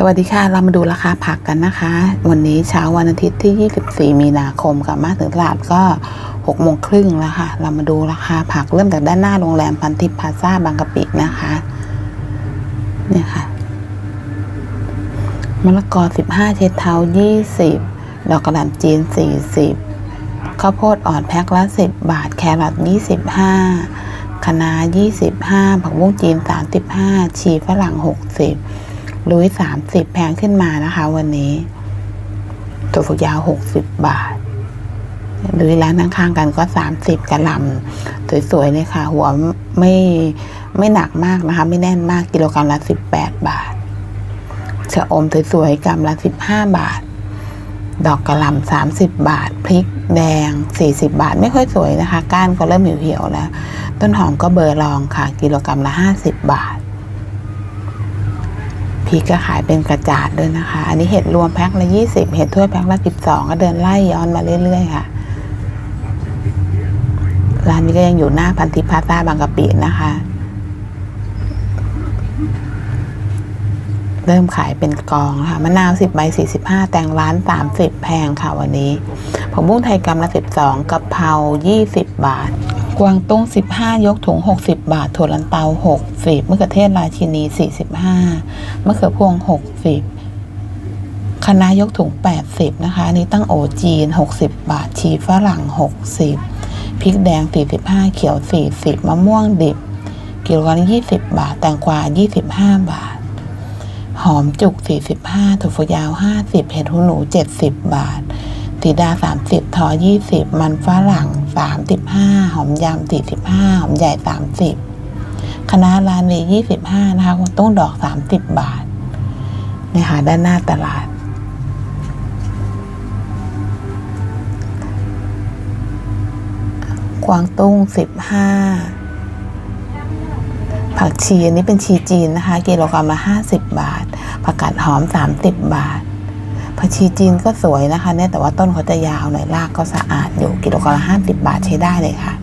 สวัสดีค่ะ เรามาดูราคาผักกันนะคะ วันนี้เช้าวันอาทิตย์ที่ 24 มีนาคมกับมาถึงตลาดก็6โมงครึ่งแล้วค่ะ เรามาดูราคาผักเริ่มจากด้านหน้าโรงแรมพันทิพย์พาซ่าบางกะปินะคะ เนี่ยค่ะ มะละกอ 15 เชดเท้า 20 ดอกกระหล่ำจีน 40 ข้าวโพดอ่อนแพ็คละ 10 บาท แครอท25 คะน้า 25 ผักบุ้งจีน 35 ชีฝรั่ง 60 ลุย30แพงขึ้นมานะคะ วันนี้ ตัวฝักยาว60บบาทหรือร้านข้างๆกันก็30กระลำสวยๆเลยค่ะ หัวไม่ไม่หนักมากนะคะ ไม่แน่นมากกิโลกรัมละ18บแปดบาทชะอมสวยๆกรัมละ15บาท ดอกกระหล่ำ30บบาท พริกแดง40บาท ไม่ค่อยสวยนะคะ ก้านก็เริ่มเหี่ยวๆแล้ว ต้นหอมก็เบอร์รองค่ะ กิโลกรัมละ50บาท พริกก็ขายเป็นกระจาดด้วยนะคะ อันนี้เห็ดรวมแพ็คละ 20 เห็ดถ้วยแพ็คละ 12 ก็เดินไล่ย้อนมาเรื่อย ๆ ค่ะ ร้านนี้ก็ยังอยู่หน้าพันธิพาซ่าบางกะปินะคะ เริ่มขายเป็นกองค่ะมะนาว 10 ใบ 45 แตงร้าน 30 แพงค่ะวันนี้ผักบุ้งไทยกำละ 12กะเพรา20 บาท กวางตุ้ง 15 ยกถุง 60 บาท ถั่วลันเตา 60มะเขือเทศราชินี 45มะเขือพวง 60คะยกถุง 80 นะคะ อันนี้ตั้งโอจีน 60 บาท ชีฝรั่ง 60 พริกแดง 45 เขียว 40 มะม่วงดิบ กิโลกรัม20 บาท แตงกวา 25 บาท หอมจุก 45ถั่วฝักยาว 50 เห็ดหูหนู 70 บาทสีดา 30 ทอ 20 มันฝรั่ง 35 หอมยำ45 หอมใหญ่ 30คณะน้าร้านนี้25 นะคะคุณต้งดอก 30 บาทนี่ยค่ะด้านหน้าตลาด กวางตุ้ง 15 ผักชีอันนี้เป็นชีจีนนะคะ กิโลกรัมละ50 บาท ผักกาดหอม 30 บาท ผักชีจีนก็สวยนะคะเนี่ยแต่ว่าต้นเขาจะยาวหน่อยรากก็สะอาดอยู่กิโลกรัมละ50บาทใช้ได้เลยค่ะ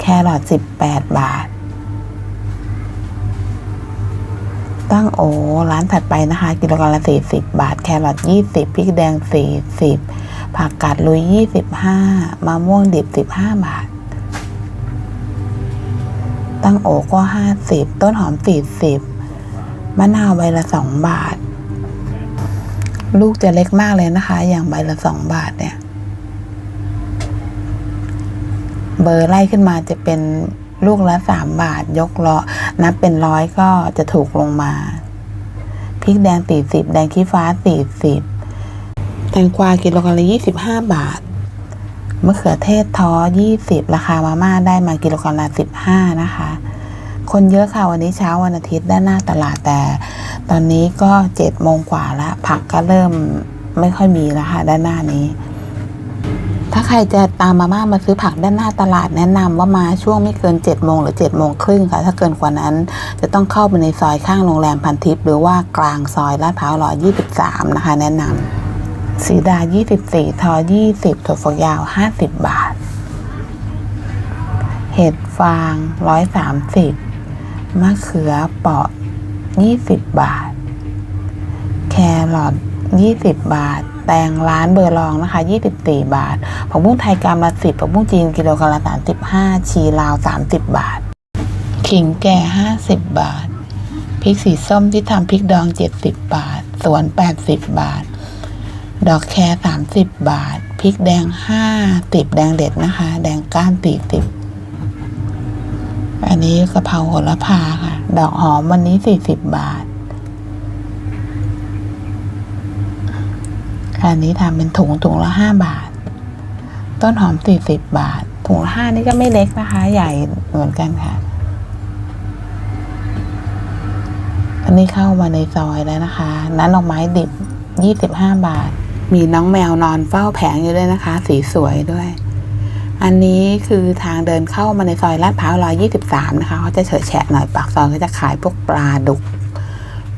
แครอท18บแปดบาท ตั้งโอร้านถัดไปนะคะ กิโลกรัมละ40บบาท แครอท20พริกแดง40ผักกาดลุย25มะม่วงดิบ15บห้าบาท ตั้งโอก็50ต้นหอม40มะนาวใบละ2บาท ลูกจะเล็กมากเลยนะคะ อย่างใบละ2บาทเนี่ย เบอร์ไล่ขึ้นมาจะเป็นลูกละ3บาท ยกล้อนับเป็นร้อยก็จะถูกลงมาพริกแดง40แดงขี้ฟ้า40แตงกวากิโลกรัมละ25บห้าบาทมะเขือเทศท้อ20ราคามาม่าได้มากิโลกรัมละ15นะคะ คนเยอะค่ะวันนี้เช้าวันอาทิตย์ด้านหน้าตลาดแต่ ตอนนี้ก็7โมงกว่าแล้วผักก็เริ่มไม่ค่อยมีแล้วค่ะด้านหน้านี้ ถ้าใครจะตามมาม่ามาซื้อผักด้านหน้าตลาดแนะนำว่ามาช่วงไม่เกิน7โมงหรือ7โมงครึ่งค่ะ ถ้าเกินกว่านั้น จะต้องเข้าไปในซอยข้างโรงแรมพันทิพย์หรือว่ากลางซอยลาดพร้าวร้อย23นะคะ แนะนำสีดา 24 ทอ 20ถั่วฝักยาว 50 บาท เห็ดฟาง 130 มะเขือเปาะ 20 บาท แครอท20 บาท แตงร้านเบอร์รองนะคะ 24 บาท ผักบุ้งไทยกรัมละ10ผักบุ้งจีนกิโลกรัมละ35 ชีลาว 30 บาท ขิงแก่ 50 บาท พริกสีส้มที่ทำพริกดอง 70 บาท สวน 80 บาท ดอกแครสามสิบาท พริกแดงห้าสิบแดงเด็ดนะคะ แดงก้านสี่สิบอันนี้กะเพราโหระพาค่ะ ดอกหอมวันนี้สี่สิบบาทอันนี้ทำเป็นถุงถุงละห้าบาท ต้นหอมสี่สิบบาท ถุงละห้านี่ก็ไม่เล็กนะคะ ใหญ่เหมือนกันค่ะ อันนี้เข้ามาในซอยแล้วนะคะ นั้นดอกไม้ดิบยี่สิบห้าบาท มีน้องแมวนอนเฝ้าแผงอยู่ด้วยนะคะ สีสวยด้วย อันนี้คือทางเดินเข้ามาในซอยลาดพร้าวร้อยยี่สิบสามนะคะเขาจะเฉอะแฉะหน่อยปากซอยก็จะขายพวกปลาดุก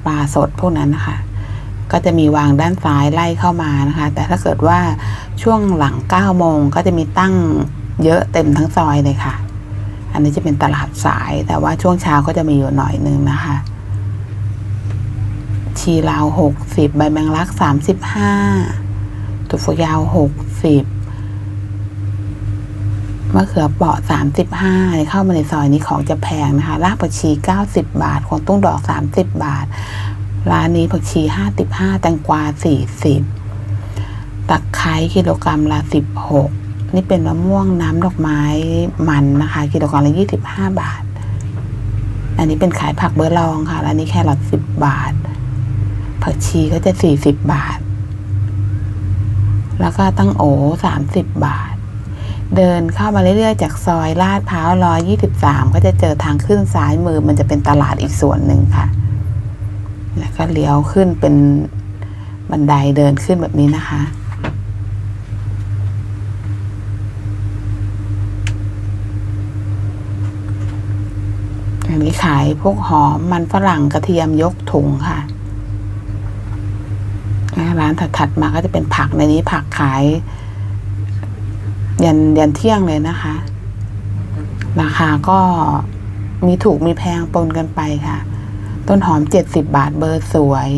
ปลาสดพวกนั้นนะคะ ก็จะมีวางด้านซ้ายไล่เข้ามานะคะ แต่ถ้าเกิดว่าช่วงหลังเก้าโมงก็จะมีตั้งเยอะเต็มทั้งซอยเลยค่ะ อันนี้จะเป็นตลาดสาย แต่ว่าช่วงเช้าก็จะมีอยู่หน่อยนึงนะคะ ชีลาวหกสิบใบแมงลักสามสิบห้าถั่วฝักยาวหกสิบ มะเขือเปราะสามสิบห้าเข้ามาในซอยนี้ของจะแพงนะคะ รากผักชีเก้าสิบบาทของตุ้งดอกสามสิบบาท ร้านนี้ผักชีห้าสิบห้าแตงกวาสี่สิบตะไคร้กิโลกรัมละสิบหกนี่เป็นมะม่วงน้ำดอกไม้มันนะคะ กิโลกรัมละยี่สิบห้าบาท อันนี้เป็นขายผักเบอร์ลองค่ะ ร้านนี้แค่ละสิบบาท ผักชีก็จะสี่สิบบาท แล้วก็ตั้งโอสามสิบบาท เดินเข้ามาเรื่อยๆ จากซอยลาดพร้าวร้อยยี่สิบสามก็จะเจอทางขึ้นซ้ายมือมันจะเป็นตลาดอีกส่วนหนึ่งค่ะ แล้วก็เลี้ยวขึ้นเป็นบันไดเดินขึ้นแบบนี้นะคะ อันนี้ขายพวกหอมมันฝรั่งกระเทียมยกถุงค่ะ ร้านถัดๆมาก็จะเป็นผักในนี้ผักขาย ยันยันเที่ยงเลยนะคะ ราคาก็มีถูกมีแพงปนกันไปค่ะ ต้นหอมเจ็ดสิบบาทเบอร์สวย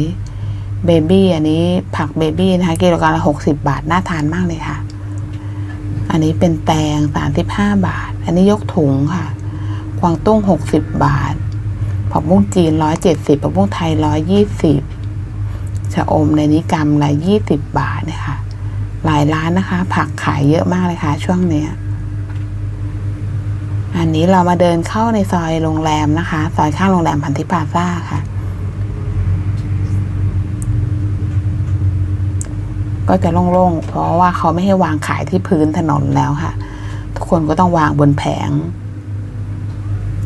เบบี้อันนี้ผักเบบี้นะคะ กิโลกรัมละหกสิบาท น่าทานมากเลยค่ะ อันนี้เป็นแตงสามสิบห้าบาท อันนี้ยกถุงค่ะ กวางตุ้งหกสิบบาท ผักบุ้งจีนร้อยเจ็ดสิบผักบุ้งไทยร้อยยี่สิบชะอมในนี้กรัมละยี่สิบบาทเนี่ยค่ะ หลายร้านนะคะ ผักขายเยอะมากเลยค่ะ ช่วงเนี้ยอันนี้เรามาเดินเข้าในซอยโรงแรมนะคะ ซอยข้างโรงแรมพันธิพาซ่าค่ะ ก็จะโล่งๆ เพราะว่าเขาไม่ให้วางขายที่พื้นถนนแล้วค่ะ ทุกคนก็ต้องวางบนแผง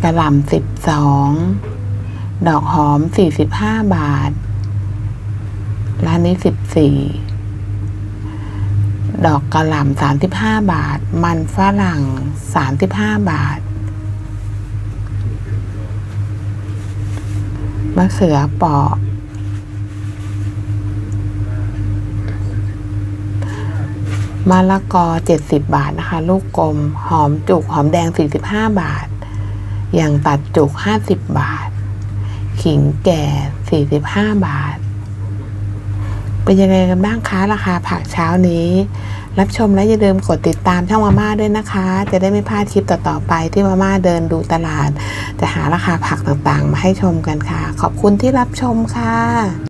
กระหล่ำสิบสอง ดอกหอมสี่สิบห้าบาท ร้านนี้สิบสี่ ดอกกระหล่ำสามสิบห้าบาท มันฝรั่งสามสิบห้าบาท มะเขือเปาะมะละกอเจ็ดสิบบาทนะคะ ลูกกลม หอมจุก หอมแดงสี่สิบห้าบาท อย่างตัดจุกห้าสิบบาท ขิงแก่สี่สิบห้าบาท เป็นยังไงกันบ้างคะราคาผักเช้านี้ รับชมและอย่าลืมกดติดตามช่องมาม่าด้วยนะคะ จะได้ไม่พลาดคลิปต่อๆไปที่มาม่าเดินดูตลาด จะหาราคาผักต่างๆ มาให้ชมกันค่ะ ขอบคุณที่รับชมค่ะ